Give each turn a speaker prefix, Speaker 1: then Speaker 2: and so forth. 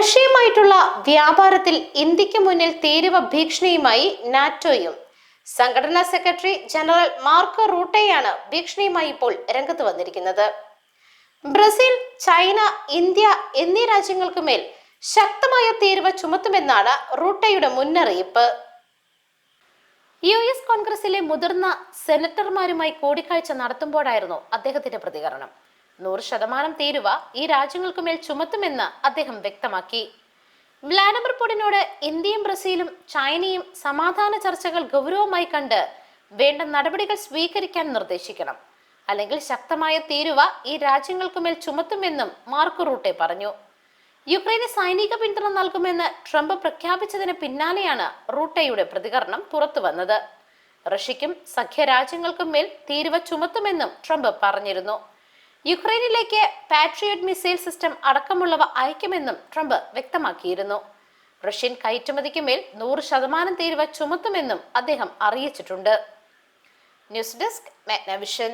Speaker 1: റഷ്യയുമായിട്ടുള്ള വ്യാപാരത്തിൽ ഇന്ത്യയ്ക്ക് മുന്നിൽ തീരുവ ഭീഷണിയുമായി നാറ്റോയും. സംഘടനാ സെക്രട്ടറി ജനറൽ മാർക്കോ റൂട്ടയാണ് ഭീഷണിയുമായി ഇപ്പോൾ രംഗത്ത് വന്നിരിക്കുന്നത്. ബ്രസീൽ ചൈന ഇന്ത്യ എന്നീ രാജ്യങ്ങൾക്ക് മേൽ ശക്തമായ തീരുവ ചുമത്തുമെന്നാണ് റൂട്ടയുടെ മുന്നറിയിപ്പ്. യു എസ് കോൺഗ്രസിലെ മുതിർന്ന സെനറ്റർമാരുമായി കൂടിക്കാഴ്ച നടത്തുമ്പോഴായിരുന്നു അദ്ദേഹത്തിന്റെ പ്രതികരണം. നൂറ് ശതമാനം തീരുവ ഈ രാജ്യങ്ങൾക്കുമേൽ ചുമത്തുമെന്ന് അദ്ദേഹം വ്യക്തമാക്കി. വ്ലാഡിമിർ പുടിനോട് ഇന്ത്യയും ബ്രസീലും ചൈനയും സമാധാന ചർച്ചകൾ ഗൗരവമായി കണ്ട് വേണ്ട നടപടികൾ സ്വീകരിക്കാൻ നിർദ്ദേശിക്കണം. അല്ലെങ്കിൽ ശക്തമായ തീരുവ ഈ രാജ്യങ്ങൾക്കുമേൽ ചുമത്തുമെന്നും മാർക്കോ റൂട്ടെ പറഞ്ഞു. യുക്രൈന് സൈനിക പിന്തുണ നൽകുമെന്ന് ട്രംപ് പ്രഖ്യാപിച്ചതിന് പിന്നാലെയാണ് റൂട്ടയുടെ പ്രതികരണം പുറത്തുവന്നത് സഖ്യ രാജ്യങ്ങൾക്കും മേൽ തീരുവ ചുമത്തുമെന്നും ട്രംപ് പറഞ്ഞിരുന്നു. യുക്രൈനിലേക്ക് പാട്രിയോട്ട് മിസൈൽ സിസ്റ്റം അടക്കമുള്ളവ അയക്കുമെന്നും ട്രംപ് വ്യക്തമാക്കിയിരുന്നു. റഷ്യൻ കയറ്റുമതിക്ക് മേൽ നൂറ് ശതമാനം തീരുവ ചുമത്തുമെന്നും അദ്ദേഹം അറിയിച്ചിട്ടുണ്ട്. News desk Magnavision.